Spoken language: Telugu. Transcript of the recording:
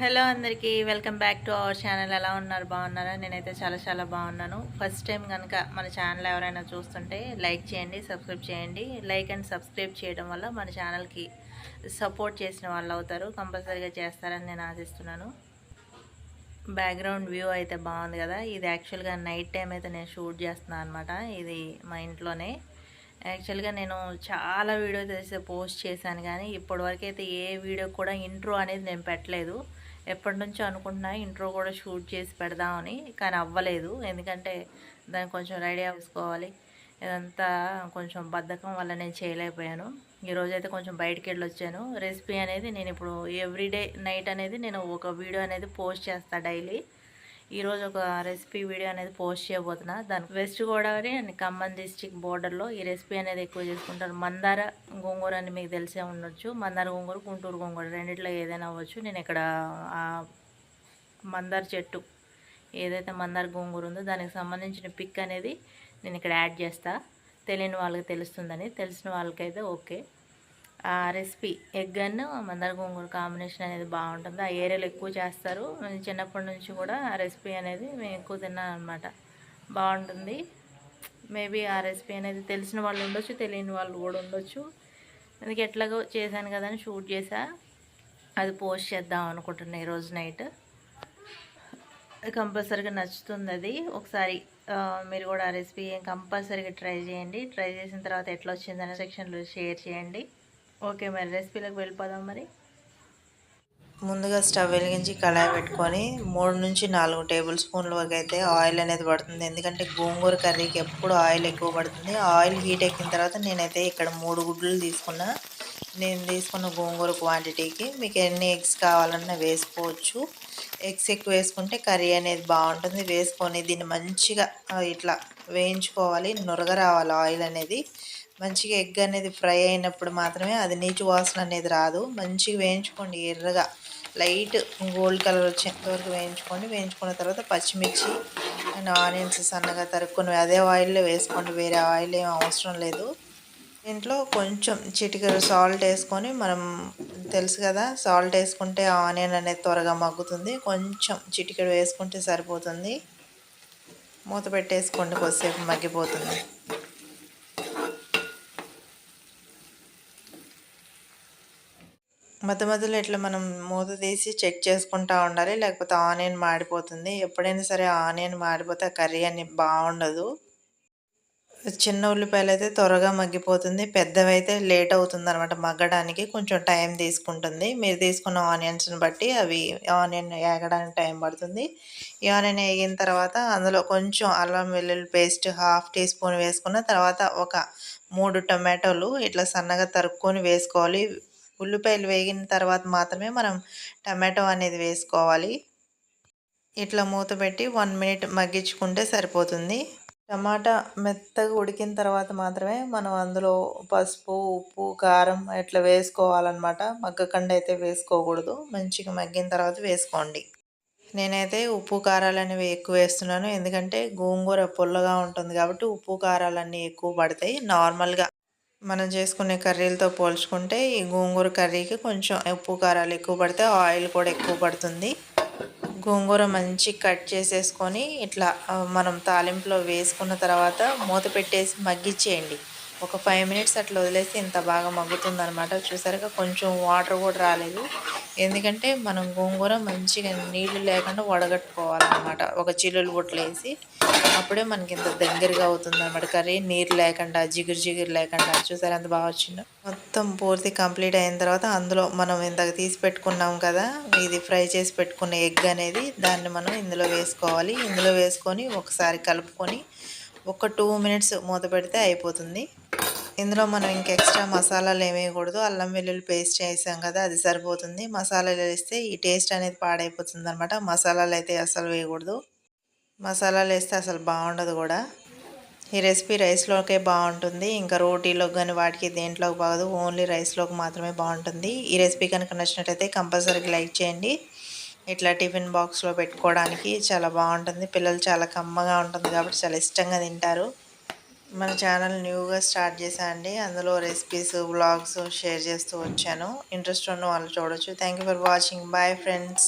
హలో అందరికీ welcome back to our channel. ఎలా ఉన్నారు? బాగున్నారా? నేనైతే చాలా చాలా బాగున్నాను. ఫస్ట్ టైం కనుక మన ఛానల్ ఎవరైనా చూస్తుంటే లైక్ చేయండి సబ్స్క్రైబ్ చేయండి. లైక్ అండ్ సబ్స్క్రైబ్ చేయడం వల్ల మన ఛానల్కి సపోర్ట్ చేసిన వాళ్ళు అవుతారు. కంపల్సరీగా చేస్తారని నేను ఆశిస్తున్నాను. బ్యాక్గ్రౌండ్ వ్యూ అయితే బాగుంది కదా. ఇది యాక్చువల్గా నైట్ టైం అయితే నేను షూట్ చేస్తున్నాను అనమాట ఇది మా ఇంట్లోనే. యాక్చువల్గా నేను చాలా వీడియో అయితే పోస్ట్ చేశాను కానీ ఇప్పటివరకు అయితే ఏ వీడియో కూడా ఇంట్రో అనేది నేను పెట్టలేదు. ఎప్పటి నుంచో అనుకుంటున్నా ఇంట్రో కూడా షూట్ చేసి పెడదామని కానీ అవ్వలేదు. ఎందుకంటే దాన్ని కొంచెం రెడీ చేసుకోవాలి ఇదంతా కొంచెం బద్ధకం వల్ల నేను చేయలేకపోయాను. ఈరోజు అయితే కొంచెం బయటికి వెళ్ళి వచ్చాను రెసిపీ అనేది నేను ఇప్పుడు ఎవ్రీడే నైట్ అనేది నేను ఒక వీడియో అనేది పోస్ట్ చేస్తాను డైలీ. ఈరోజు ఒక రెసిపీ వీడియో అనేది పోస్ట్ చేయబోతున్నా. దానికి west Godavari and Khammam district బోర్డర్లో ఈ రెసిపీ అనేది ఎక్కువ చేసుకుంటారు. మందార గోంగూర అని మీకు తెలిసే ఉండొచ్చు. మందార గోంగూర గుంటూరు గోంగూర రెండిట్లో ఏదైనా అవ్వచ్చు. నేను ఇక్కడ మందార చెట్టు ఏదైతే మందార గోంగూర ఉందో దానికి సంబంధించిన పిక్ అనేది నేను ఇక్కడ యాడ్ చేస్తా. తెలియని వాళ్ళకి తెలుస్తుందని. తెలిసిన వాళ్ళకైతే ఓకే రెసిపీ ఎగ్ అన్ను మందర గోంగూర కాంబినేషన్ అనేది బాగుంటుంది. ఆ ఏరియాలో ఎక్కువ చేస్తారు. చిన్నప్పటి నుంచి కూడా ఆ రెసిపీ అనేది మేము ఎక్కువ తిన్నాను అనమాట బాగుంటుంది. మేబీ ఆ రెసిపీ అనేది తెలిసిన వాళ్ళు ఉండొచ్చు తెలియని వాళ్ళు కూడా ఉండొచ్చు. అందుకే ఎట్లాగో చేశాను కదా అని షూట్ చేసా అది పోస్ట్ చేద్దాం అనుకుంటున్నా ఈరోజు నైట్. కంపల్సరీగా నచ్చుతుంది అది. ఒకసారి మీరు కూడా ఆ రెసిపీ కంపల్సరీగా ట్రై చేయండి. ట్రై చేసిన తర్వాత ఎట్లా వచ్చిందనే సెక్షన్లో షేర్ చేయండి. ఓకే మరి రెసిపీలోకి వెళ్ళిపోదాం మరి. ముందుగా స్టవ్ వెలిగించి కళాయి పెట్టుకొని మూడు నుంచి నాలుగు టేబుల్ స్పూన్ల వరకు అయితే ఆయిల్ అనేది పడుతుంది. ఎందుకంటే గోంగూర కర్రీకి ఎప్పుడు ఆయిల్ ఎక్కువ పడుతుంది. ఆయిల్ హీట్ ఎక్కిన తర్వాత నేనైతే ఇక్కడ మూడు గుడ్లు తీసుకున్నా నేను తీసుకున్న గోంగూర క్వాంటిటీకి మీకు ఎన్ని ఎగ్స్ కావాలన్నా వేసుకోవచ్చు. ఎగ్స్ ఎక్కువ వేసుకుంటే కర్రీ అనేది బాగుంటుంది. వేసుకొని దీన్ని మంచిగా ఇట్లా వేయించుకోవాలి. నురగ రావాలి ఆయిల్ అనేది. మంచిగా ఎగ్ అనేది ఫ్రై అయినప్పుడు మాత్రమే అది నీచు వాసన అనేది రాదు. మంచిగా వేయించుకోండి ఎర్రగా. లైట్ గోల్డ్ కలర్ వచ్చేంతవరకు వేయించుకోండి వేయించుకున్న తర్వాత పచ్చిమిర్చి అండ్ ఆనియన్స్ సన్నగా తరుక్కుని అదే ఆయిల్లో వేసుకోండి. వేరే ఆయిల్ ఏం అవసరం లేదు. దీంట్లో కొంచెం చిటికలు సాల్ట్ వేసుకొని మనం తెలుసు కదా సాల్ట్ వేసుకుంటే ఆనియన్ అనేది త్వరగా మగ్గుతుంది. కొంచెం చిటికెడు వేసుకుంటే సరిపోతుంది. మూత పెట్టేసుకోండి కొద్దిసేపు మగ్గిపోతుంది. మధ్య మధ్యలో ఇట్లా మనం మూత తీసి చెక్ చేసుకుంటూ ఉండాలి లేకపోతే ఆనియన్ మాడిపోతుంది. ఎప్పుడైనా సరే ఆనియన్ మాడిపోతే కర్రీ అని బాగుండదు. చిన్న ఉల్లిపాయలు అయితే త్వరగా మగ్గిపోతుంది. పెద్దవి అయితే లేట్ అవుతుంది అనమాట మగ్గడానికి. కొంచెం టైం తీసుకుంటుంది. మీరు తీసుకున్న ఆనియన్స్ని బట్టి అవి ఆనియన్ వేగడానికి టైం పడుతుంది. ఈ ఆనియన్ వేగిన తర్వాత అందులో కొంచెం అల్లం వెల్లుల్లి పేస్ట్ హాఫ్ టీ స్పూన్ వేసుకున్న తర్వాత ఒక మూడు టమాటోలు ఇట్లా సన్నగా తరుక్కొని వేసుకోవాలి. ఉల్లిపాయలు వేగిన తర్వాత మాత్రమే మనం టమాటో అనేది వేసుకోవాలి. ఇట్లా మూత పెట్టి వన్ మినిట్ మగ్గించుకుంటే సరిపోతుంది. టమాటా మెత్తగా ఉడికిన తర్వాత మాత్రమే మనం అందులో పసుపు ఉప్పు కారం ఇట్లా వేసుకోవాలన్నమాట. మగ్గకుండా అయితే వేసుకోకూడదు. మంచిగా మగ్గిన తర్వాత వేసుకోండి. నేనైతే ఉప్పు కారాలు ఎక్కువ వేస్తున్నాను. ఎందుకంటే గోంగూర పుల్లగా ఉంటుంది కాబట్టి ఉప్పు కారాలన్నీ ఎక్కువ పడతాయి. నార్మల్గా మనం చేసుకునే కర్రీలతో పోల్చుకుంటే ఈ గోంగూర కర్రీకి కొంచెం ఉప్పు కారాలు ఎక్కువ పడితే ఆయిల్ కూడా ఎక్కువ పడుతుంది. గోంగూర మంచి కట్ చేసేసుకొని ఇట్లా మనం తాలింపులో వేసుకున్న తర్వాత మూత పెట్టేసి మగ్గిచ్చేయండి. ఒక ఫైవ్ మినిట్స్ అట్లా వదిలేసి ఇంత బాగా మగ్గుతుంది అనమాట చూసారుగా కొంచెం వాటర్ కూడా రాలేదు. ఎందుకంటే మనం గోంగూర మంచిగా నీళ్ళు లేకుండా వడగట్టుకోవాలన్నమాట. ఒక చిల్లులు బొట్లు వేసి అప్పుడే మనకి ఇంత దగ్గరగా అవుతుంది అనమాట కర్రీ నీరు లేకుండా జిగురు జిగురు లేకుండా. చూసారు ఎంత బాగా వచ్చిందో? మొత్తం పూర్తి కంప్లీట్ అయిన తర్వాత అందులో మనం ఇంతకు తీసి పెట్టుకున్నాం కదా ఇది ఫ్రై చేసి పెట్టుకున్న ఎగ్ అనేది దాన్ని మనం ఇందులో వేసుకోవాలి. ఇందులో వేసుకొని ఒకసారి కలుపుకొని ఒక టూ మినిట్స్ మూత పెడితే అయిపోతుంది. ఇందులో మనం ఇంక ఎక్స్ట్రా మసాలాలు ఏమేయకూడదు అల్లం వెల్లుల్లి పేస్ట్ వేసాం కదా అది సరిపోతుంది. మసాలాలు వేస్తే ఈ టేస్ట్ అనేది పాడైపోతుంది అనమాట మసాలాలు అయితే అసలు వేయకూడదు. మసాలాలు వేస్తే అసలు బాగుండదు కూడా. ఈ రెసిపీ రైస్లోకే బాగుంటుంది. ఇంకా రోటీలోకి కానీ వాటికి దేంట్లోకి బాగదు. ఓన్లీ రైస్లోకి మాత్రమే బాగుంటుంది. ఈ రెసిపీ కనుక నచ్చినట్టయితే కంపల్సరీగా లైక్ చేయండి. ఇట్లా టిఫిన్ బాక్స్లో పెట్టుకోవడానికి చాలా బాగుంటుంది. పిల్లలు చాలా కమ్మగా ఉంటుంది కాబట్టి చాలా ఇష్టంగా తింటారు. మన ఛానల్ న్యూగా స్టార్ట్ చేశా అండి అందులో రెసిపీస్ వ్లాగ్స్ షేర్ చేస్తూ వచ్చాను. ఇంట్రెస్ట్ ఉన్న వాళ్ళు చూడొచ్చు. Thank for watching bye friends